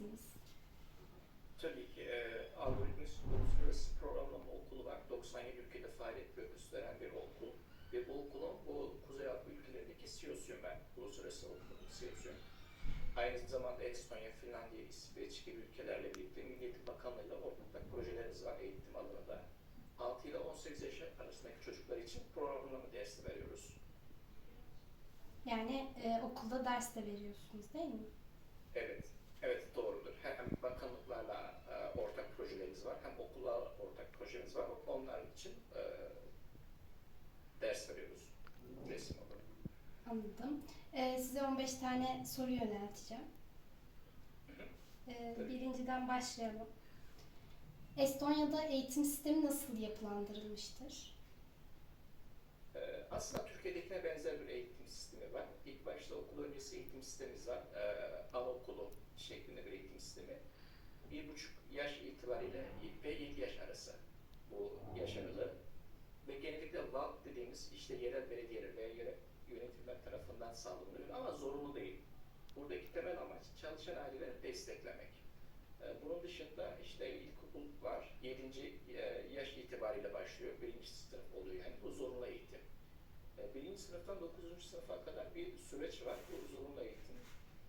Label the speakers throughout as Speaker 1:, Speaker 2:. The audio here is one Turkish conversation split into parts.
Speaker 1: misiniz?
Speaker 2: Tabii ki e, Algoritmik Uluslararası Programlama Okulu var. 97 ülkede faaliyet gösteren bir okul. Ve bu okulun bu Kuzey Avrupa ülkelerindeki CEO'suyum ben. Uluslararası okulun CEO'suyum. Aynı zamanda Estonya, Finlandiya, İsveç gibi ülkelerle birlikte Milli Eğitim Bakanlığı'yla ortak projelerimiz var eğitim alanında. 6 ile 18 yaş arasındaki çocuklar için programlama dersi veriyoruz.
Speaker 1: Yani e, okulda ders de veriyorsunuz değil mi?
Speaker 2: Evet, evet doğrudur. Hem bakanlıklarla e, ortak projelerimiz var, hem okullarla ortak projemiz var. Onlar için e, ders veriyoruz resim olarak.
Speaker 1: Anladım. E, size 15 tane soru yönelteceğim. E,
Speaker 2: Tabii.
Speaker 1: birinciden başlayalım. Estonya'da eğitim sistemi nasıl yapılandırılmıştır?
Speaker 2: E, aslında Türkiye'dekine benzer bir eğitim sistemi var. İlk başta okul öncesi eğitim sistemimiz var. E, anaokulu şeklinde bir eğitim sistemi. Bir buçuk yaş itibariyle ve 7 yaş arası bu yaş aralığı. Ve genellikle VALT dediğimiz işte yerel belediyeler veya yerel yönetimler tarafından sağlanıyor ama zorunlu değil. Buradaki temel amaç çalışan aileleri desteklemek. Ee, Bunun dışında işte ilkokul var. 7. yaş itibariyle başlıyor. Birinci sınıf oluyor yani bu zorunlu eğitim. Ee, Birinci sınıftan 9. sınıfa kadar bir süreç var. Bu zorunlu eğitim.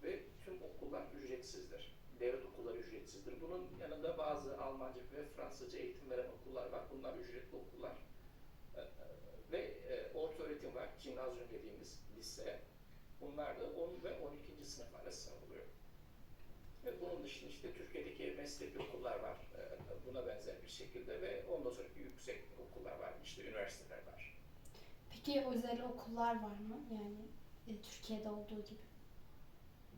Speaker 2: Ve tüm okullar ücretsizdir. Devlet okulları ücretsizdir. Bunun yanında bazı Almanca ve Fransızca eğitim veren okullar var. Bunlar ücretli okullar. Ee, Ve e, orta öğretim var. Gimnazyum dediğimiz lise. Bunlar da 10 ve 12. sınıf arasında oluyor. Ve bunun dışında işte Türkiye'deki meslek okullar var. Ee, Buna benzer bir şekilde ve ondan sonraki yüksek okullar var. İşte üniversiteler var.
Speaker 1: Peki özel okullar var mı? Yani e, Türkiye'de olduğu gibi.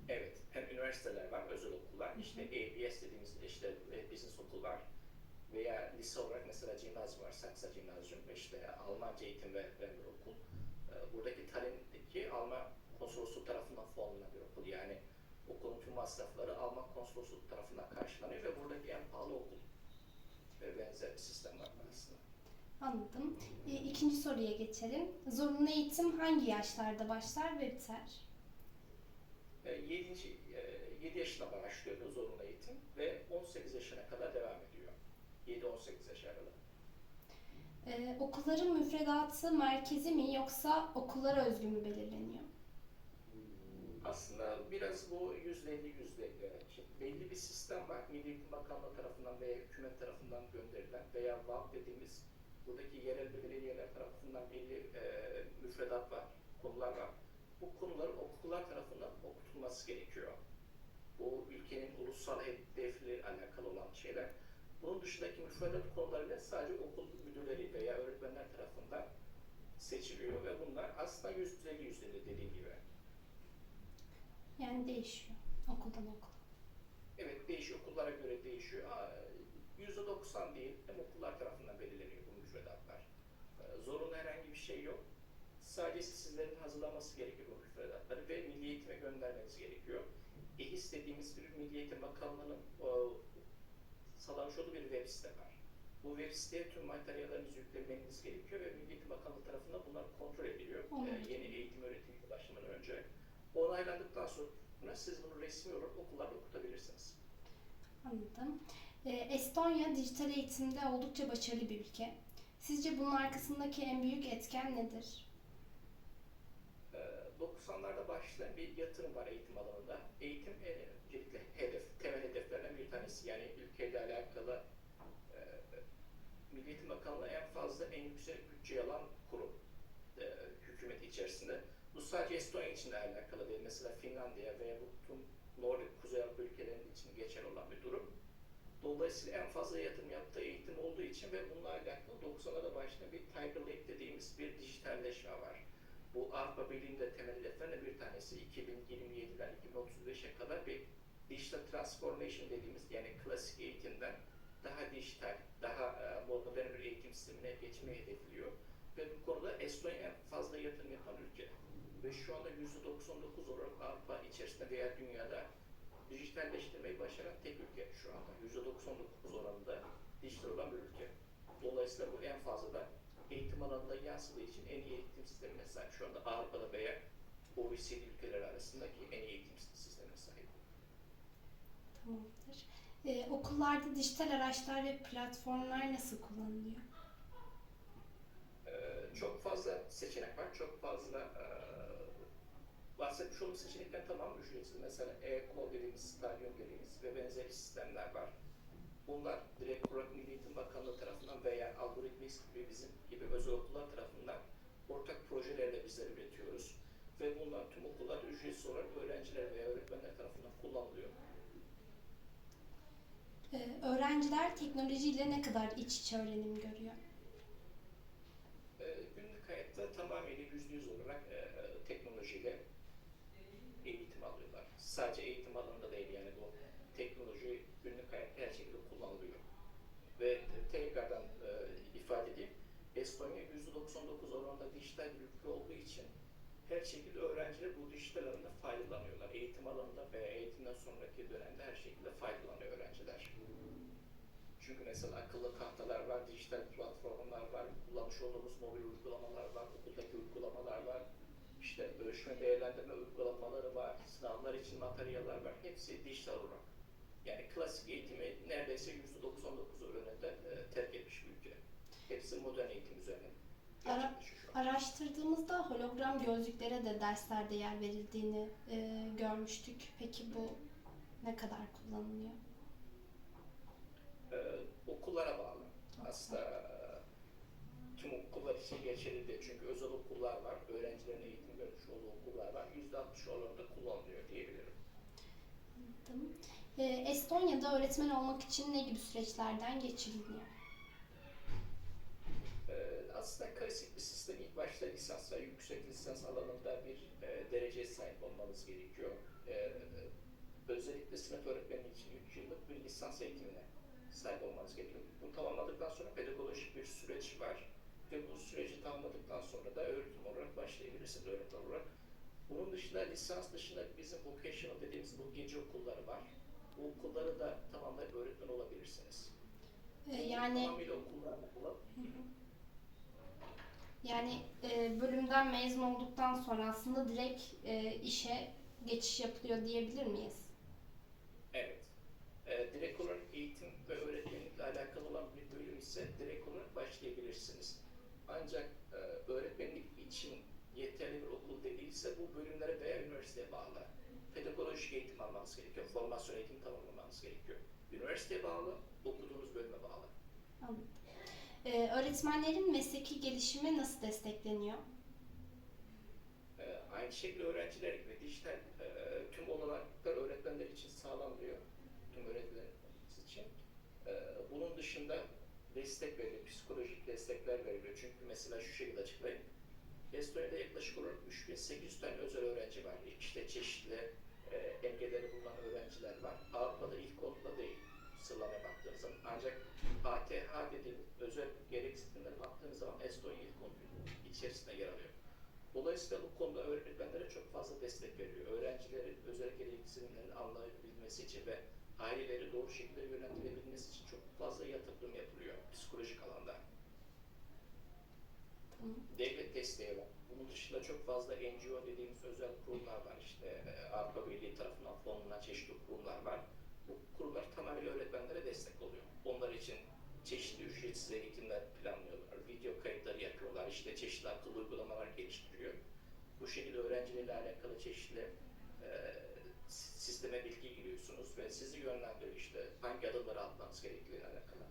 Speaker 2: Evet, hem üniversiteler var, özel okullar. İşte ABS dediğimiz işte e, business okul var. Veya lise olarak mesela gimnazyum var, Saksa Gimnazyum. ve işte Almanca eğitim veren bir okul. Ee, Buradaki Tallinn'deki Alman konsolosluğu tarafından fonlanan bir okul. Yani okulun tüm masrafları Alman konsolosluğu tarafından karşılanıyor ve buradaki en pahalı okul. Ve benzer bir sistem var aslında.
Speaker 1: Anladım. E, ikinci soruya geçelim. Zorunlu eğitim hangi yaşlarda başlar ve biter?
Speaker 2: 7. 7 yaşına başlıyor bu zorunlu eğitim ve 18 yaşına kadar devam ediyor. 7-18 yaş aralığı.
Speaker 1: E, okulların müfredatı merkezi mi yoksa okullara özgü mü belirleniyor?
Speaker 2: Aslında biraz bu yüzde elli yüzde elli. Belli bir sistem var. Milli Eğitim Bakanlığı tarafından veya hükümet tarafından gönderilen veya VAP dediğimiz buradaki yerel belediyeler tarafından belli e, müfredat var, konular var. Bu konuların okullar tarafından okutulması gerekiyor. Bu ülkenin ulusal hedefleri alakalı olan şeyler. Bunun dışındaki müfredat konularıyla sadece okul müdürleri veya öğretmenler tarafından seçiliyor ve bunlar aslında yüzde elli yüzde dediğim gibi.
Speaker 1: Yani değişiyor okuldan okula.
Speaker 2: Evet, değişiyor. Okullara göre değişiyor. Aa, %90 değil, hem okullar tarafından belirleniyor bu müfredatlar. Ee, Zorunlu herhangi bir şey yok. Sadece sizlerin hazırlaması gerekiyor bu müfredatları ve Milli Eğitim'e göndermeniz gerekiyor. EHİS dediğimiz bir Milli Eğitim Bakanlığı'nın o, sağlamış olduğu bir web site var. Bu web siteye tüm materyallerinizi yüklemeniz gerekiyor ve Milli Eğitim Bakanlığı tarafından bunlar kontrol ediliyor.
Speaker 1: Anladım.
Speaker 2: Ee, yeni eğitim öğretim yılı başlamadan önce. Onaylandıktan sonra siz bunu resmi olarak okullarda okutabilirsiniz.
Speaker 1: Anladım. E, Estonya dijital eğitimde oldukça başarılı bir ülke. Sizce bunun arkasındaki en büyük etken nedir?
Speaker 2: Ee, 90'larda başlayan bir yatırım var eğitim alanında. Eğitim en öncelikle hedef, temel hedeflerden bir tanesi. Yani ülkeyle alakalı e, Milli Eğitim Bakanlığı en fazla en yüksek bütçe alan kurum e, hükümeti içerisinde. Bu sadece Estonya için de alakalı değil. Mesela Finlandiya veya bu tüm Nordik, Kuzey Avrupa ülkelerinin için geçerli olan bir durum. Dolayısıyla en fazla yatırım yaptığı eğitim olduğu için ve bununla alakalı 90'larda başlayan bir Tiger Lake dediğimiz bir dijitalleşme var. Bu Avrupa Birliği'nde temel hedeflerden bir tanesi 2027'den 2035'e kadar bir digital transformation dediğimiz yani klasik eğitimden daha dijital, daha e, modern bir eğitim sistemine geçmeyi hedefliyor. Ve bu konuda Estonya en fazla yatırım yapan ülke. Ve şu anda %99 olarak Avrupa içerisinde veya dünyada dijitalleştirmeyi başaran tek ülke şu anda. %99 oranında dijital olan bir ülke. Dolayısıyla bu en fazla da eğitim alanında yansıdığı için en iyi eğitim sistemine sahip. Şu anda Avrupa'da veya OECD ülkeleri arasındaki en iyi eğitim sistemine sahip.
Speaker 1: Tamamdır. Ee, okullarda dijital araçlar ve platformlar nasıl kullanılıyor?
Speaker 2: Ee, çok fazla seçenek var. Çok fazla e, bahsetmiş olduğum seçeneklerin tamamı ücretsiz. Mesela e-okul dediğimiz, stadyum dediğimiz ve benzeri sistemler var. Bunlar direkt olarak Milli Eğitim Bakanlığı tarafından veya Algoritmix gibi bizim gibi özel okullar tarafından ortak projelerle bizler üretiyoruz. Ve bunlar tüm okullarda ücretsiz olarak öğrenciler veya öğretmenler tarafından kullanılıyor.
Speaker 1: Ee, öğrenciler teknolojiyle ne kadar iç içe öğrenim görüyor?
Speaker 2: Ee, günlük hayatta tamamıyla yüzde yüz olarak e, teknolojiyle eğitim alıyorlar. Sadece eğitim alanında değil yani bu teknoloji günlük hayatta her şekilde kullanılıyor. Ve tekrardan e, ifade edeyim, Estonya yüzde 99 oranında dijital bir ülke olduğu için her şekilde öğrenciler bu dijital alanda faydalanıyorlar. Eğitim alanında veya eğitimden sonraki dönemde her şekilde faydalanıyor öğrenciler. Çünkü mesela akıllı tahtalar var, dijital platformlar var, kullanmış olduğumuz mobil uygulamalar var, okuldaki uygulamalar var. İşte ölçme değerlendirme uygulamaları var, sınavlar için materyaller var. Hepsi dijital olarak. Yani klasik eğitimi neredeyse %99 oranında e, terk etmiş bir ülke. Hepsi modern eğitim üzerine.
Speaker 1: Ara-. Araştırdığımızda hologram gözlüklere de derslerde yer verildiğini e, görmüştük. Peki bu ne kadar kullanılıyor?
Speaker 2: Ee, okullara bağlı. Aslında e, tüm okullar için geçerli değil. Çünkü özel okullar var, öğrencilerin eğitim görmüş olduğu okullar var. %60 oranında kullanılıyor diyebilirim.
Speaker 1: Ee, Estonya'da öğretmen olmak için ne gibi süreçlerden geçiliniyor?
Speaker 2: Ee, aslında klasik bir sistem. İlk başta lisans ve yüksek lisans alanında bir e, dereceye sahip olmanız gerekiyor. Ee, özellikle sınıf öğretmenliği için 3 yıllık bir lisans eğitimine sahip olmanız gerekiyor. Bunu tamamladıktan sonra pedagojik bir süreç var. Ve bu süreci tamamladıktan sonra da öğretim olarak başlayabilirsiniz öğretmen olarak. Bunun dışında lisans dışında bizim vocational dediğimiz bu gece okulları var. Bu okulları da tamamlayıp öğretmen olabilirsiniz.
Speaker 1: Ee, yani
Speaker 2: Tamamıyla okullar okula
Speaker 1: yani e, bölümden mezun olduktan sonra aslında direkt e, işe geçiş yapılıyor diyebilir miyiz?
Speaker 2: Evet. Ee, direkt olarak eğitim ve öğretmenlikle alakalı olan bir bölüm ise direkt olarak başlayabilirsiniz. Ancak e, öğretmenlik için yeterli bir okul değilse bu bölümlere veya üniversiteye bağlı. Pedagojik eğitim almanız gerekiyor, formasyon eğitim tamamlamanız gerekiyor. Üniversiteye bağlı, okuduğunuz bölüme bağlı.
Speaker 1: Anladım. Ee, öğretmenlerin mesleki gelişimi nasıl destekleniyor?
Speaker 2: Ee, aynı şekilde öğrenciler gibi dijital e, tüm olanaklar öğretmenler için sağlanıyor. Tüm öğretmenlerimiz için. Ee, bunun dışında destek veriliyor, psikolojik destekler veriliyor. Çünkü mesela şu şekilde açıklayayım. Estonya'da yaklaşık olarak 3800 tane özel öğrenci var. İşte çeşitli e, engelleri bulunan öğrenciler var. Avrupa'da ilk onda değil sıralamaya baktığınız zaman. Ancak ATH dediğimiz özel gereksinimlere baktığınız zaman Estonya ilk onun içerisinde yer alıyor. Dolayısıyla bu konuda öğretmenlere çok fazla destek veriliyor. Öğrencilerin özel gereksinimlerini anlayabilmesi için ve aileleri doğru şekilde yönlendirebilmesi için çok fazla yatırım yapılıyor psikolojik alanda. Devlet desteği var. Bunun dışında çok fazla NGO dediğimiz özel kurumlar var. İşte e, Avrupa Birliği tarafından fonlanan çeşitli kurumlar var. Bu kurumlar tamamıyla öğretmenlere destek oluyor. Onlar için çeşitli ücretsiz eğitimler planlıyorlar. Video kayıtları yapıyorlar. İşte çeşitli akıllı uygulamalar geliştiriyor. Bu şekilde öğrencilerle alakalı çeşitli e, sisteme bilgi giriyorsunuz ve sizi yönlendiriyor işte hangi adımları atmanız gerektiğiyle alakalı.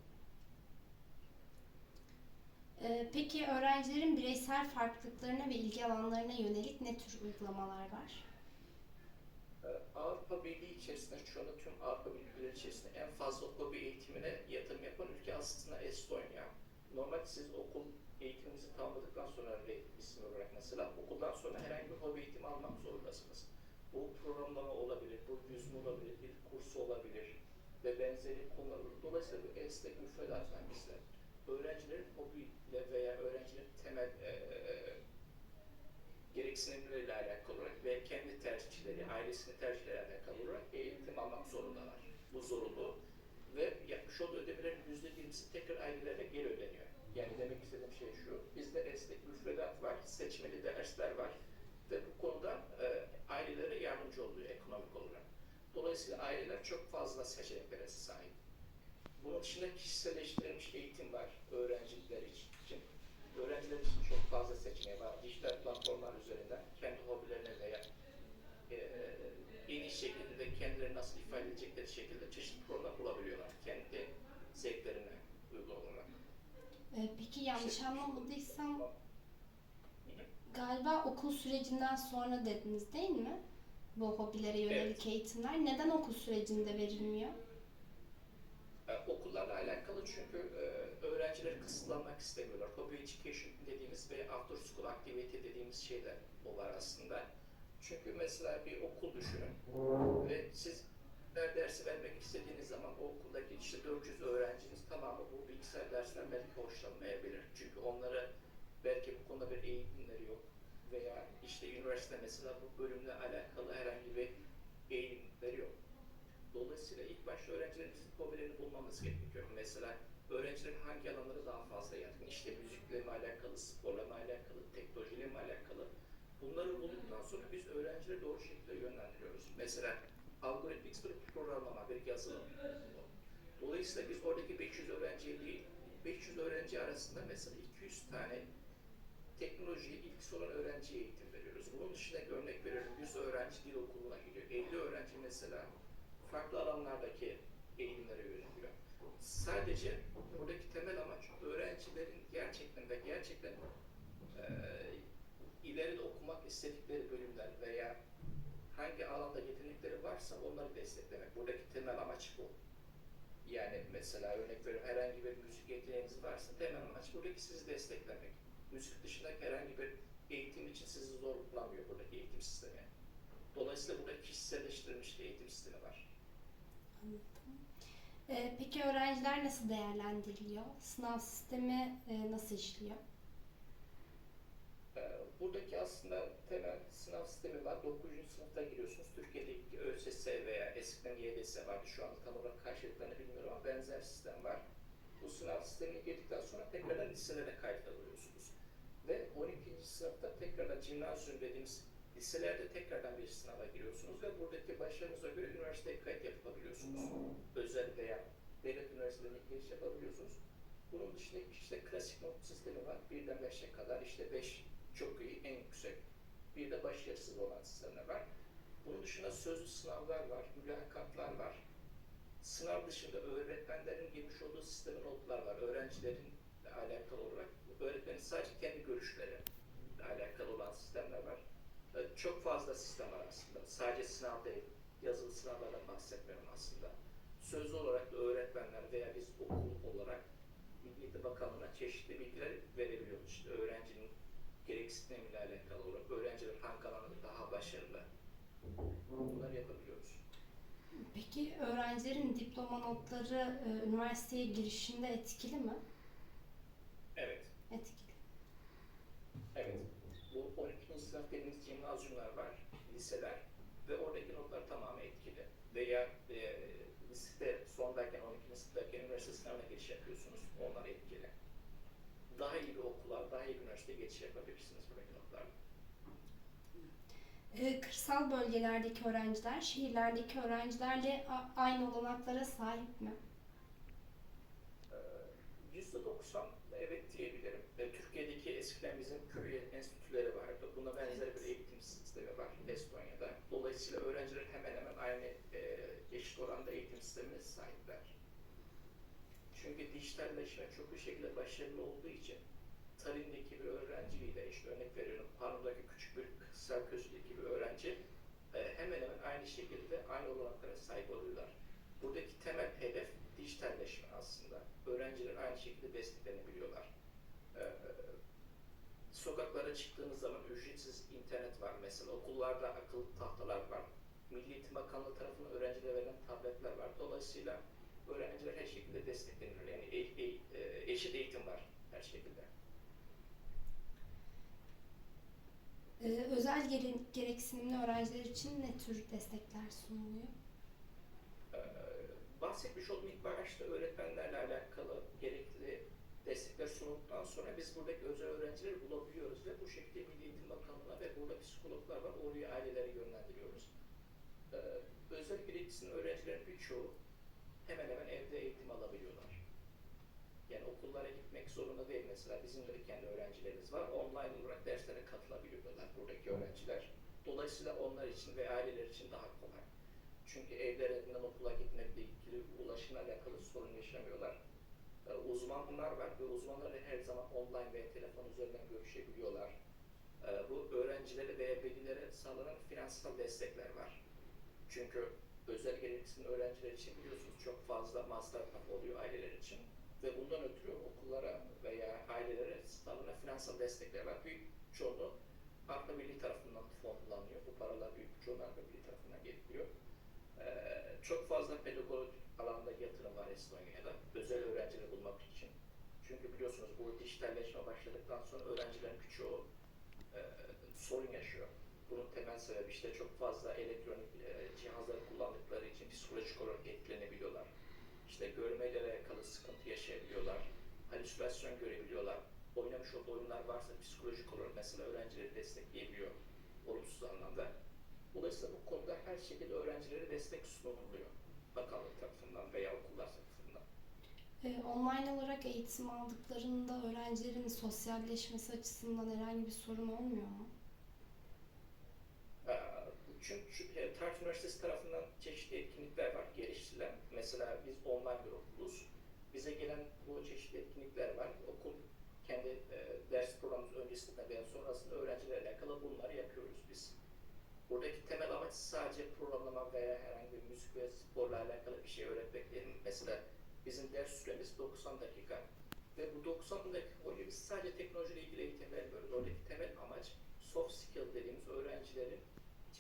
Speaker 1: Ee, peki öğrencilerin bireysel farklılıklarına ve ilgi alanlarına yönelik ne tür uygulamalar var?
Speaker 2: Ee, Avrupa Birliği içerisinde şu anda tüm Avrupa Birliği içerisinde en fazla hobi eğitimine yatırım yapan ülke aslında Estonya. Normalde siz okul eğitiminizi tamamladıktan sonra isim olarak mesela okuldan sonra herhangi bir hobi eğitimi almak zorundasınız. Bu programlama olabilir, bu yüzme olabilir, bir kurs olabilir ve benzeri konular. Dolayısıyla bu esnek müfredat hangisi? Öğrencilerin hobiyle veya öğrencilerin temel eee gereksinimleriyle alakalı olarak ve kendi tercihleri, ailesinin tercihleri alakalı olarak eğitim almak zorundalar. Bu zorunlu ve yapmış olduğu ödemelerin yüzde yirmisi tekrar ailelere geri ödeniyor. Yani demek istediğim şey şu, bizde esnek müfredat var, seçmeli dersler var ve bu konuda e, ailelere yardımcı oluyor ekonomik olarak. Dolayısıyla aileler çok fazla seçeneklere sahip. Bunun dışında kişiselleştirilmiş eğitim var öğrenciler için. Öğrenciler için çok fazla seçeneği var. Dijital platformlar üzerinden kendi hobilerine veya e, en iyi şekilde kendilerini nasıl ifade edecekleri şekilde çeşitli program bulabiliyorlar. Kendi zevklerine uygun olarak.
Speaker 1: Ee, peki yanlış anlamadıysam galiba okul sürecinden sonra dediniz değil mi? Bu hobilere yönelik eğitimler. Neden okul sürecinde verilmiyor?
Speaker 2: E, okullarla alakalı çünkü e, öğrencileri kısıtlamak istemiyorlar. Hobby education dediğimiz ve after school activity dediğimiz şeyler o var aslında. Çünkü mesela bir okul düşünün ve siz her dersi vermek istediğiniz zaman o okuldaki işte 400 öğrenciniz tamamı bu bilgisayar dersinden belki hoşlanmayabilir. Çünkü onlara belki bu konuda bir eğitimleri yok veya işte üniversite mesela bu bölümle alakalı herhangi bir eğitimleri yok. Dolayısıyla ilk başta öğrencilerimizin hobilerini bulmamız gerekiyor. Mesela öğrencilerin hangi alanları daha fazla yatkın? İşte müzikle mi alakalı, sporla mı alakalı, teknolojiyle mi alakalı? Bunları bulduktan sonra biz öğrencileri doğru şekilde yönlendiriyoruz. Mesela algoritmik bir programlama, bir yazılım. Dolayısıyla biz oradaki 500 öğrenciye değil, 500 öğrenci arasında mesela 200 tane teknolojiye ilgisi olan öğrenciye eğitim veriyoruz. Bunun dışında örnek veriyorum 100 öğrenci dil okuluna gidiyor. 50 öğrenci mesela farklı alanlardaki eğilimlere yöneliyor. Sadece buradaki temel amaç öğrencilerin gerçekten ve gerçekten e, ileride okumak istedikleri bölümler veya hangi alanda yetenekleri varsa onları desteklemek. Buradaki temel amaç bu. Yani mesela örnek veriyorum herhangi bir müzik yeteneğiniz varsa temel amaç buradaki sizi desteklemek. Müzik dışındaki herhangi bir eğitim için sizi zorlamıyor buradaki eğitim sistemi. Dolayısıyla burada kişiselleştirilmiş bir eğitim sistemi var.
Speaker 1: Ee, peki öğrenciler nasıl değerlendiriliyor? Sınav sistemi e, nasıl işliyor?
Speaker 2: Ee, Buradaki aslında temel sınav sistemi var. 9. sınıfta giriyorsunuz. Türkiye'deki ÖSS veya eskiden YDS vardı. Şu anda tam olarak karşılıklarını bilmiyorum ama benzer sistem var. Bu sınav sistemine girdikten sonra tekrardan liselere kayıt alıyorsunuz. Ve 12. sınıfta tekrardan cimnazyum dediğimiz liselerde tekrardan bir sınava giriyorsunuz ve buradaki başarınıza göre üniversiteye kayıt yapabiliyorsunuz. Özel veya devlet üniversitelerine giriş yapabiliyorsunuz. Bunun dışında işte klasik not sistemi var. Birden 5'e kadar işte 5 çok iyi, en yüksek. Bir de başarısız olan sistemler var. Bunun dışında sözlü sınavlar var, mülakatlar var. Sınav dışında öğretmenlerin girmiş olduğu sisteme notlar var. Öğrencilerin alakalı olarak öğretmenin sadece kendi görüşleri alakalı olan sistemler var. Ee, Çok fazla sistem var aslında. Sadece sınav değil, yazılı sınavlardan bahsetmiyorum aslında. Sözlü olarak da öğretmenler veya biz okul olarak Milli Bakanlığı'na çeşitli bilgiler verebiliyoruz. İşte öğrencinin gereksinimiyle alakalı olarak öğrenciler hangi alanda daha başarılı bunları yapabiliyoruz.
Speaker 1: Peki öğrencilerin diploma notları e, üniversiteye girişinde etkili mi?
Speaker 2: Evet,
Speaker 1: Etkili.
Speaker 2: evet. Bu 12. sınıf dediğimiz gimnazyumlar var, liseler ve oradaki notlar tamamen etkili. Veya e, liste sondayken 12. sınıftaki üniversite sınavına geçiş yapıyorsunuz, onlar etkili. Daha iyi bir okula, daha iyi bir üniversiteye geçiş yapabilirsiniz buradaki notlarla.
Speaker 1: E, kırsal bölgelerdeki öğrenciler şehirlerdeki öğrencilerle aynı olanaklara sahip mi?
Speaker 2: Ee, %90 evet diyebilirim. Türkiye'deki eskiden bizim köy enstitüleri vardı. Buna benzer bir eğitim sistemi var Estonya'da. Dolayısıyla öğrenciler hemen hemen aynı e, eşit oranda eğitim sistemine sahipler. Çünkü dijitalleşme çok bir şekilde başarılı olduğu için Tallinn'deki bir öğrenciyle işte örnek veriyorum Pano'daki küçük bir kırsal köşedeki bir öğrenci e, hemen hemen aynı şekilde aynı olanaklara sahip oluyorlar. Buradaki temel hedef dijitalleşme aslında. Öğrenciler aynı şekilde desteklenebiliyorlar. Ee, sokaklara çıktığınız zaman ücretsiz internet var mesela. Okullarda akıllı tahtalar var. Milli Eğitim Bakanlığı tarafından öğrencilere verilen tabletler var. Dolayısıyla öğrenciler her şekilde destekleniyor. Yani e- e- e, eşit eğitim var her şekilde.
Speaker 1: E, özel gere- gereksinimli öğrenciler için ne tür destekler sunuluyor?
Speaker 2: Ee, bahsetmiş olduğum ilk başta öğretmenlerle alakalı gerekli destekler sunulduktan sonra biz buradaki özel öğrencileri bulabiliyoruz ve bu şekilde Milli Eğitim Bakanlığı'na ve burada psikologlar var, oraya aileleri yönlendiriyoruz. Ee, özel gereksin öğrencilerin birçoğu hemen hemen evde eğitim alabiliyorlar. Yani okullara gitmek zorunda değil mesela bizim de kendi öğrencilerimiz var. Online olarak derslere katılabiliyorlar buradaki öğrenciler. Dolayısıyla onlar için ve aileler için daha kolay. Çünkü evlerinden okula gitmekle ilgili ulaşımla alakalı sorun yaşamıyorlar. Ee, uzmanlar var ve uzmanlar her zaman online ve telefon üzerinden görüşebiliyorlar. Ee, bu öğrencilere ve velilere sağlanan finansal destekler var. Çünkü özel gereksinim öğrenciler için biliyorsunuz çok fazla masraf oluyor aileler için. Ve bundan ötürü okullara veya ailelere sağlanan finansal destekler var. Büyük çoğunluğu Avrupa Birliği tarafından fonlanıyor. Bu paralar büyük çoğunluğu Avrupa Birliği tarafından geliyor. Ee, çok fazla pedagog alanda yatırım var Estonya'da. Özel öğrencileri bulmak için. Çünkü biliyorsunuz bu dijitalleşme başladıktan sonra öğrencilerin birçoğu e, sorun yaşıyor. Bunun temel sebebi işte çok fazla elektronik e, cihazları kullandıkları için psikolojik olarak etkilenebiliyorlar. İşte görmeyle alakalı sıkıntı yaşayabiliyorlar. Halüsinasyon görebiliyorlar. Oynamış olduğu oyunlar varsa psikolojik olarak mesela öğrencileri destekleyebiliyor olumsuz anlamda. Dolayısıyla bu konuda her şekilde öğrencilere destek sunuluyor. Bakanlık tarafından veya okullar tarafından.
Speaker 1: Ee, online olarak eğitim aldıklarında öğrencilerin sosyalleşmesi açısından herhangi bir sorun olmuyor mu?
Speaker 2: Çünkü e, Tartu Üniversitesi tarafından çeşitli etkinlikler var geliştirilen. Mesela biz online bir okuluz. Bize gelen bu çeşitli etkinlikler var. Okul kendi e, ders programımız öncesinde veya sonrasında öğrencilerle alakalı bunları yapıyoruz biz. Buradaki temel amaç sadece programlama veya herhangi bir müzik ve sporla alakalı bir şey öğretmek değil. Mesela bizim ders süremiz 90 dakika. Ve bu 90 dakika boyunca biz sadece teknolojiyle ilgili eğitim vermiyoruz. Oradaki temel amaç soft skill dediğimiz öğrencilerin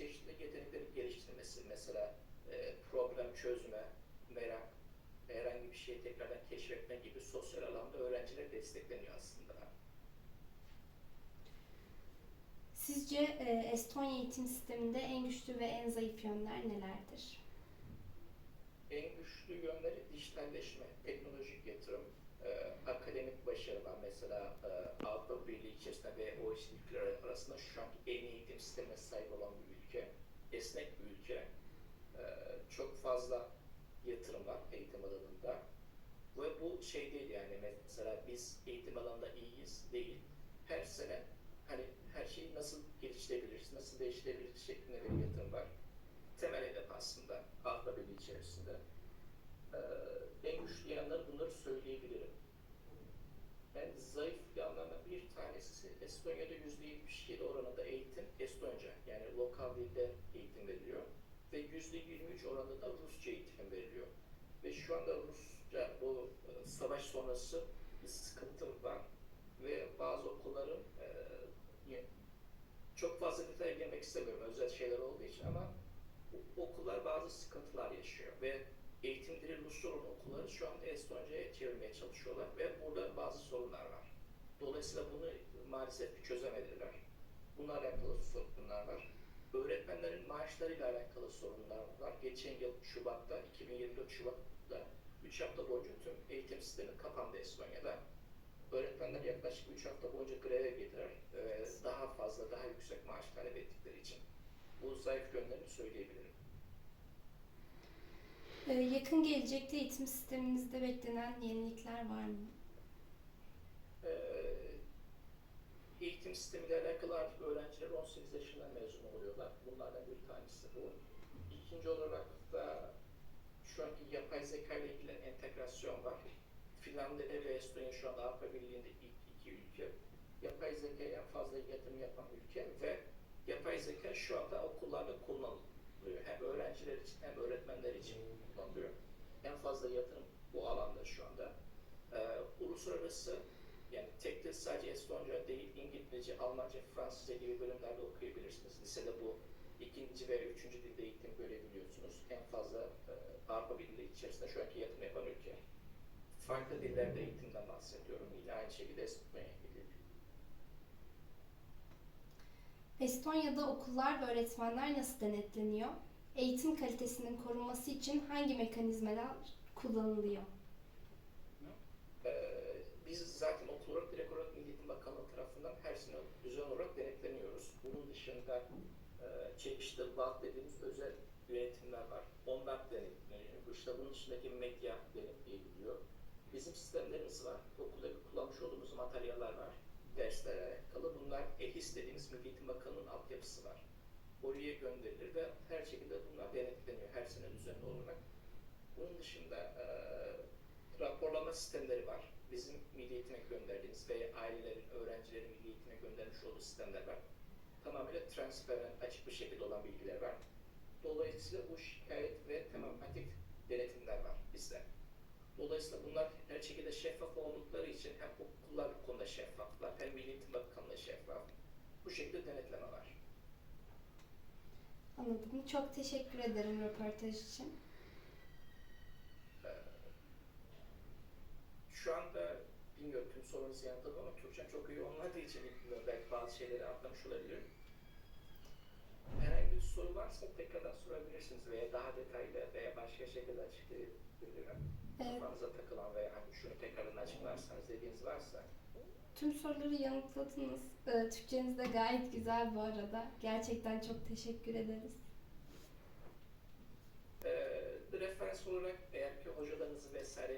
Speaker 2: çeşitli yetenekleri geliştirmesi. Mesela e, problem çözme, merak, herhangi bir şeyi tekrardan keşfetme gibi sosyal alanda öğrenciler destekleniyor aslında.
Speaker 1: Sizce e, Estonya eğitim sisteminde en güçlü ve en zayıf yönler nelerdir?
Speaker 2: En güçlü yönleri dijitalleşme, teknolojik yatırım, e, akademik başarılar. Mesela e, Birliği içerisinde ve OECD ülkeler arasında şu anki en iyi eğitim sistemine sahip olan bir ülke, esnek bir ülke. E, çok fazla yatırım var eğitim alanında. Ve bu şey değil yani mesela biz eğitim alanında iyiyiz değil. Her sene hani her şeyi nasıl geliştirebiliriz, nasıl değiştirebiliriz şeklinde bir yatırım var. Temel hedef aslında Avrupa Birliği içerisinde. Ee, en güçlü yanları bunları söyleyebilirim. En zayıf yanlarından bir tanesi Estonya'da %77 oranında eğitim Estonca yani lokal dilde eğitim veriliyor. Ve %23 oranında da Rusça eğitim veriliyor. Ve şu anda Rusça bu e, savaş sonrası bir sıkıntı var. Ve bazı okulların e, çok fazla detaya girmek istemiyorum özel şeyler olduğu için ama okullar bazı sıkıntılar yaşıyor. Ve eğitim dili Rusça olan okulları şu anda Estonca'ya çevirmeye çalışıyorlar ve burada bazı sorunlar var. Dolayısıyla bunu maalesef ki çözemediler. Bununla alakalı sorunlar var. Öğretmenlerin maaşlarıyla alakalı sorunlar var. Geçen yıl Şubat'ta, 2024 Şubat'ta 3 hafta boyunca tüm eğitim sistemi kapandı Estonya'da. Öğretmenler yaklaşık 3 hafta boyunca greve girdiler. Ee, daha fazla, daha yüksek maaş talep ettikleri için. Bu zayıf yönlerini söyleyebilirim.
Speaker 1: Ee, yakın gelecekte eğitim sisteminizde beklenen yenilikler var mı?
Speaker 2: Ee, eğitim sistemiyle alakalı artık öğrenciler 18 yaşından mezun oluyorlar. Bunlardan bir tanesi bu. İkinci olarak da şu anki yapay zeka ile ilgili entegrasyon var. Finlandiya ve Estonya şu anda Avrupa Birliği'nde ilk iki ülke. Yapay zekaya en fazla yatırım yapan ülke ve yapay zeka şu anda okullarda kullanılıyor. Hem öğrenciler için hem öğretmenler için kullanılıyor. En fazla yatırım bu alanda şu anda. Ee, uluslararası yani tek de sadece Estonca değil, İngilizce, Almanca, Fransızca gibi bölümlerde okuyabilirsiniz. Lisede bu ikinci ve üçüncü dilde eğitim görebiliyorsunuz. En fazla e, Avrupa Birliği içerisinde şu anki yatırım yapan ülke. Farklı dillerde eğitimden bahsediyorum. Yine aynı şekilde Estonya'ya gidiyor.
Speaker 1: Estonya'da okullar ve öğretmenler nasıl denetleniyor? Eğitim kalitesinin korunması için hangi mekanizmalar kullanılıyor?
Speaker 2: Ee, biz zaten okul olarak direkt olarak Milli Eğitim Bakanlığı tarafından her sene düzenli olarak denetleniyoruz. Bunun dışında e, çeşitli VAD dediğimiz özel yönetimler var. Onlar denetleniyor. İşte bunun dışındaki medya denetleyebiliyor. Bizim sistemlerimiz var. Okulda kullanmış olduğumuz materyaller var. Derslere alakalı. Bunlar EHİS dediğimiz Milli Eğitim Bakanı'nın altyapısı var. Oraya gönderilir ve her şekilde bunlar denetleniyor her sene düzenli olarak. Bunun dışında e, raporlama sistemleri var. Bizim milli eğitime gönderdiğimiz veya ailelerin, öğrencilerin milli eğitime göndermiş olduğu sistemler var. Tamamıyla transparan, açık bir şekilde olan bilgiler var. Dolayısıyla bu şikayet ve tematik denetimler var bizde. Dolayısıyla bunlar her şekilde şeffaf oldukları için hem okullar bu konuda şeffaflar hem Milli Eğitim Bakanlığı şeffaf. Bu şekilde denetleme var.
Speaker 1: Anladım. Çok teşekkür ederim röportaj için.
Speaker 2: Ee, Şu anda bilmiyorum tüm sorunuzu yanıtladım ama Türkçem çok iyi olmadığı için bilmiyorum. Belki bazı şeyleri atlamış olabilirim. Herhangi bir soru varsa tekrardan sorabilirsiniz veya daha detaylı veya başka şekilde açıklayabilirim.
Speaker 1: Evet.
Speaker 2: Kafanıza takılan veya hani şunu tekrardan açıklarsanız dediğiniz varsa.
Speaker 1: Tüm soruları yanıtladınız. Ee, Türkçeniz de gayet güzel bu arada. Gerçekten çok teşekkür ederiz. Ee, referans olarak eğer ki hocalarınızı vesaire